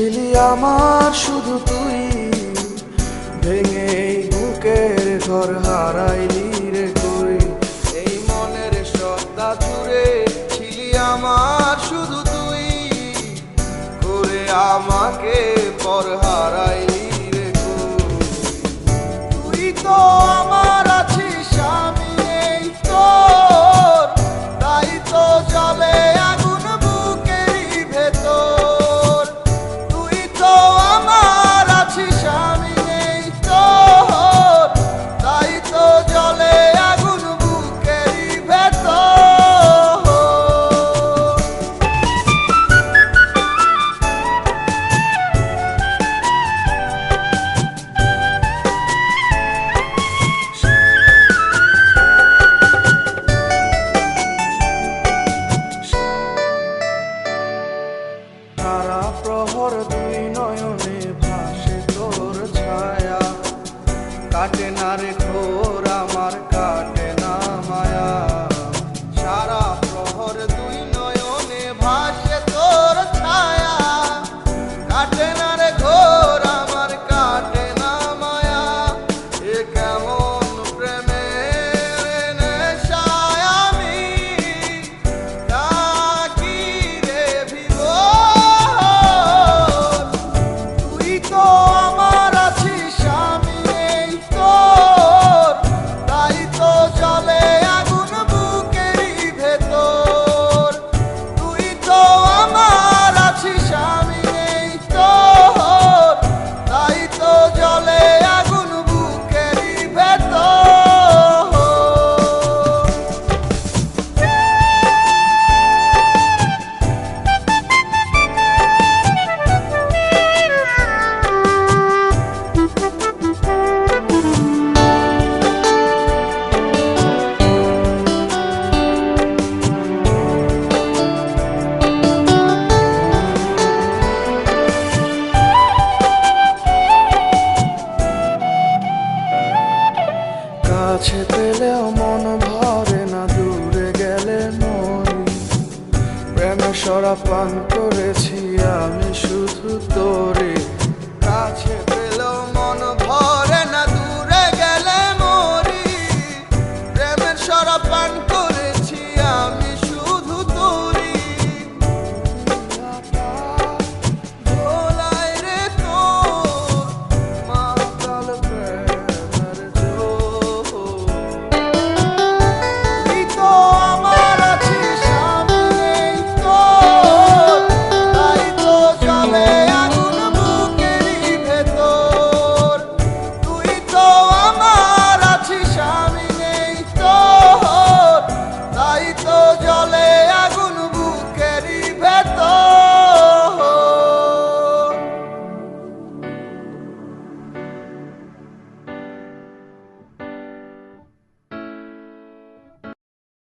ছিলি আমার শুধু তুই। ভেঙে বুকের ঘর হারাইলি রে কই এই মনের সত্তা জুড়ে ছিলি আমার শুধু তুই। করে আমাকে পর সারা প্রহর দুই নয়নে ভাসে তোর ছায়া। কাটে না রে ঘোর আমার কাটে পেলেও মন ভরে না দূরে গেলে মরি প্রেমে সরা পান করেছি